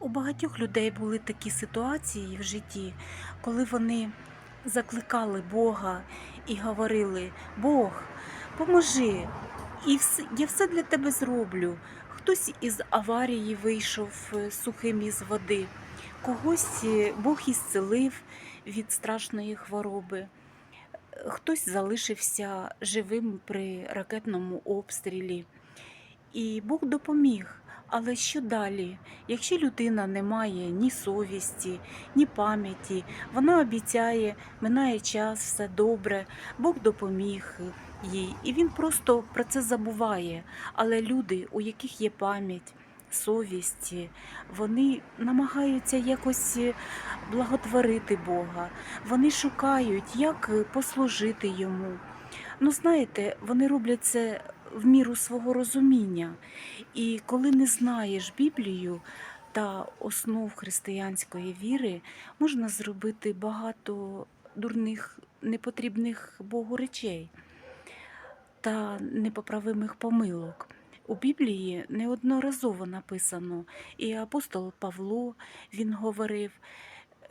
У багатьох людей були такі ситуації в житті, коли вони закликали Бога і говорили: Бог, поможи, і я все для тебе зроблю. Хтось із аварії вийшов е, сухим із води, когось е, Бог ісцелив від страшної хвороби. Хтось залишився живим при ракетному обстрілі. І Бог допоміг. Але що далі? Якщо людина не має ні совісті, ні пам'яті, вона обіцяє, минає час, все добре, Бог допоміг їй, і він просто про це забуває. Але люди, у яких є пам'ять, совість, вони намагаються якось благотворити Бога, вони шукають, як послужити йому. Ну, знаєте, вони роблять це в міру свого розуміння. І коли не знаєш Біблію та основ християнської віри, можна зробити багато дурних, непотрібних Богу речей та непоправимих помилок. У Біблії неодноразово написано, і апостол Павло він говорив, «Е,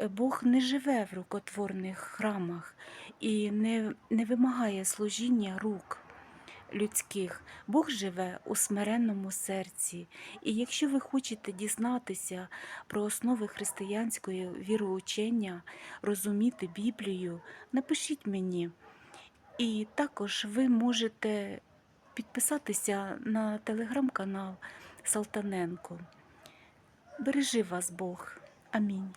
Бог не живе в рукотворних храмах і не, не вимагає служіння рук людських. Бог живе у смиренному серці. І якщо ви хочете дізнатися про основи християнської віроучення, розуміти Біблію, напишіть мені. І також ви можете підписатися на телеграм-канал Салтаненко. Бережи вас Бог. Амінь.